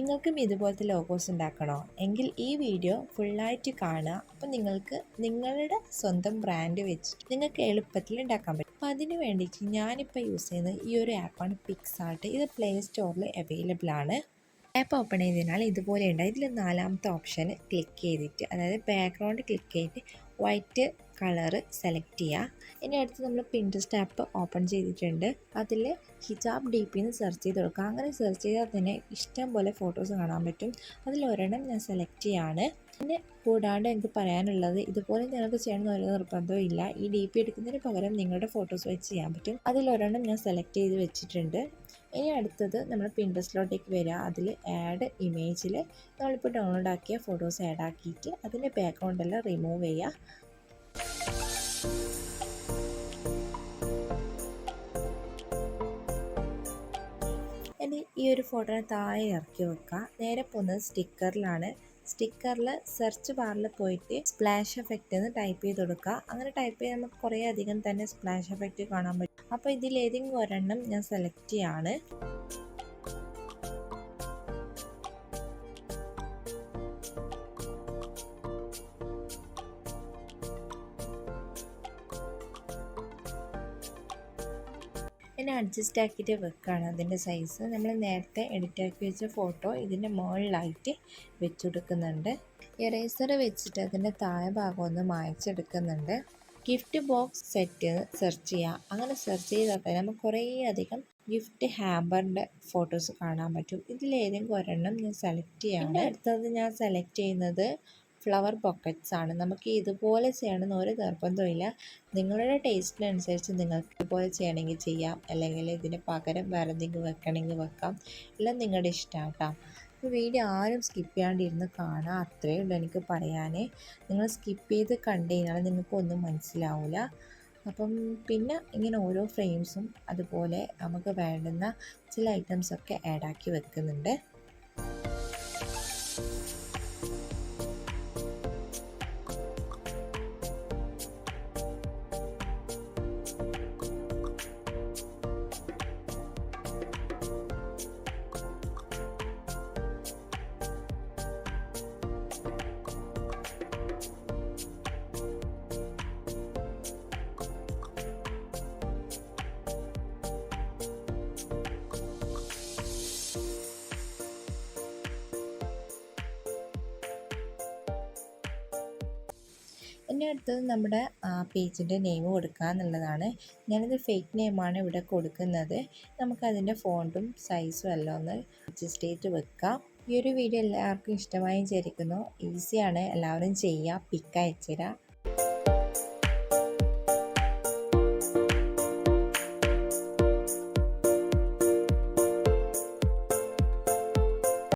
നിങ്ങൾക്കും ഇതുപോലത്തെ ലോഗോസ് ഉണ്ടാക്കണോ? എങ്കിൽ ഈ വീഡിയോ ഫുള്ളായിട്ട് കാണുക. അപ്പോൾ നിങ്ങൾക്ക് നിങ്ങളുടെ സ്വന്തം ബ്രാൻഡ് വെച്ചിട്ട് നിങ്ങൾക്ക് എളുപ്പത്തിൽ ഉണ്ടാക്കാൻ പറ്റും. അപ്പോൾ അതിന് വേണ്ടിയിട്ട് ഞാനിപ്പോൾ യൂസ് ചെയ്യുന്ന ഈ ഒരു ആപ്പാണ് പിക്സാർട്ട് ഇത് പ്ലേ സ്റ്റോറിൽ അവൈലബിൾ ആണ്. ആപ്പ് ഓപ്പൺ ചെയ്തതിനാൽ ഇതുപോലെ ഉണ്ട് ഇതിൽ നാലാമത്തെ ഓപ്ഷൻ ക്ലിക്ക് ചെയ്തിട്ട് അതായത് ബാക്ക്ഗ്രൗണ്ട് ക്ലിക്ക് ചെയ്തിട്ട് വൈറ്റ് കളറ് സെലക്ട് ചെയ്യുക ഇനി അടുത്ത് നമ്മൾ പിൻട്രസ്റ്റ് ആപ്പ് ഓപ്പൺ ചെയ്തിട്ടുണ്ട്. അതിൽ ഹിജാബ് ഡി പി എന്ന് സെർച്ച് ചെയ്ത് കൊടുക്കുക അങ്ങനെ സെർച്ച് ചെയ്താൽ തന്നെ ഇഷ്ടം പോലെ ഫോട്ടോസ് കാണാൻ പറ്റും. അതിൽ ഒരെണ്ണം ഞാൻ സെലക്ട് ചെയ്യാണ്. പിന്നെ കൂടാണ്ട് എനിക്ക് പറയാനുള്ളത് ഇതുപോലെ നിങ്ങൾക്ക് ചെയ്യണമെന്ന് ഒരു നിർബന്ധവും ഇല്ല. ഈ ഡി പി എടുക്കുന്നതിന് പകരം നിങ്ങളുടെ ഫോട്ടോസ് വെച്ച് ചെയ്യാൻ പറ്റും. അതിൽ ഒരെണ്ണം ഞാൻ സെലക്ട് ചെയ്ത് വെച്ചിട്ടുണ്ട്. ഇനി അടുത്തത് നമ്മൾ പിൻട്രസ്റ്റിലോട്ടേക്ക് വരിക. അതിൽ ആഡ് ഇമേജിൽ നമ്മളിപ്പോൾ ഡൗൺലോഡ് ആക്കിയ ഫോട്ടോസ് ആഡ് ആക്കിയിട്ട് അതിന്റെ ബാക്ക്ഗ്രൗണ്ടെല്ലാം റിമൂവ് ചെയ്യുക. ഇനി ഈ ഒരു ഫോട്ടോനെ താഴെ ഇറക്കി വെക്കുക നേരെ പോകുന്നത് സ്റ്റിക്കറിലാണ്. സ്റ്റിക്കറിൽ സെർച്ച് ബാറിൽ പോയിട്ട് സ്പ്ലാഷ് എഫക്റ്റ് എന്ന് ടൈപ്പ് ചെയ്ത് കൊടുക്കുക അങ്ങനെ ടൈപ്പ് ചെയ്ത് നമുക്ക് കുറേ അധികം തന്നെ സ്പ്ലാഷ് എഫക്റ്റ് കാണാൻ പറ്റും. അപ്പോൾ ഇതിൽ ഏതെങ്കിലും ഒരെണ്ണം ഞാൻ സെലക്ട് ചെയ്യാണ്. പിന്നെ അഡ്ജസ്റ്റ് ആക്കിയിട്ട് വെക്കുകയാണ് അതിന്റെ സൈസ് നമ്മൾ നേരത്തെ എഡിറ്റ് ആക്കി വെച്ച ഫോട്ടോ ഇതിന്റെ മുകളിലായിട്ട് വെച്ച് കൊടുക്കുന്നുണ്ട് ഇറേസർ വെച്ചിട്ട് അതിന്റെ താഴെ ഭാഗം ഒന്ന് മായച്ചെടുക്കുന്നുണ്ട്. ഗിഫ്റ്റ് ബോക്സ് സെറ്റ് സെർച്ച് ചെയ്യുക അങ്ങനെ സെർച്ച് ചെയ്താൽ തന്നെ നമുക്ക് കുറേ അധികം ഗിഫ്റ്റ് ഹാമ്പറിന്റെ ഫോട്ടോസ് കാണാൻ പറ്റും. ഇതിലേതെങ്കിലും ഒരെണ്ണം ഞാൻ സെലക്ട് ചെയ്യാം അടുത്തത് ഞാൻ സെലക്ട് ചെയ്യുന്നത് ഫ്ലവർ പോക്കറ്റ്സ് ആണ്. നമുക്ക് ഇതുപോലെ ചെയ്യണമെന്ന് ഒരു നിർബന്ധമില്ല നിങ്ങളുടെ ടേസ്റ്റിനനുസരിച്ച് നിങ്ങൾക്ക് ഇതുപോലെ ചെയ്യണമെങ്കിൽ ചെയ്യാം. അല്ലെങ്കിൽ ഇതിന് പകരം വേറെ എന്തെങ്കിലും വെക്കണമെങ്കിൽ വെക്കാം. എല്ലാം നിങ്ങളുടെ ഇഷ്ടമാണ് കേട്ടോ അപ്പോൾ വീഡിയോ ആരും സ്കിപ്പ് ചെയ്യാണ്ടിരുന്ന് കാണാം. അത്രയേ ഉള്ളൂ എനിക്ക് പറയാനേ. നിങ്ങൾ സ്കിപ്പ് ചെയ്ത് കണ്ടു കഴിഞ്ഞാൽ നിങ്ങൾക്കൊന്നും മനസ്സിലാവില്ല അപ്പം പിന്നെ ഇങ്ങനെ ഓരോ ഫ്രെയിംസും അതുപോലെ നമുക്ക് വേണ്ടുന്ന ചില ഐറ്റംസൊക്കെ ആഡാക്കി വെക്കുന്നുണ്ട്. ഇനി അടുത്തത് നമ്മുടെ പേജിന്റെ നെയിം കൊടുക്കുക എന്നുള്ളതാണ്. ഞാനിത് ഫേക്ക് നെയിമാണ് ഇവിടെ കൊടുക്കുന്നത്. നമുക്കതിന്റെ ഫോണ്ടും സൈസും എല്ലാം ഒന്ന് അഡ്ജസ്റ്റ് ചെയ്ത് വെക്കാം. ഈ ഒരു വീഡിയോ എല്ലാവർക്കും ഇഷ്ടമായി വിചാരിക്കുന്നു. ഈസിയാണ് എല്ലാവരും ചെയ്യുക. പിക്ക് അയച്ചുതരാം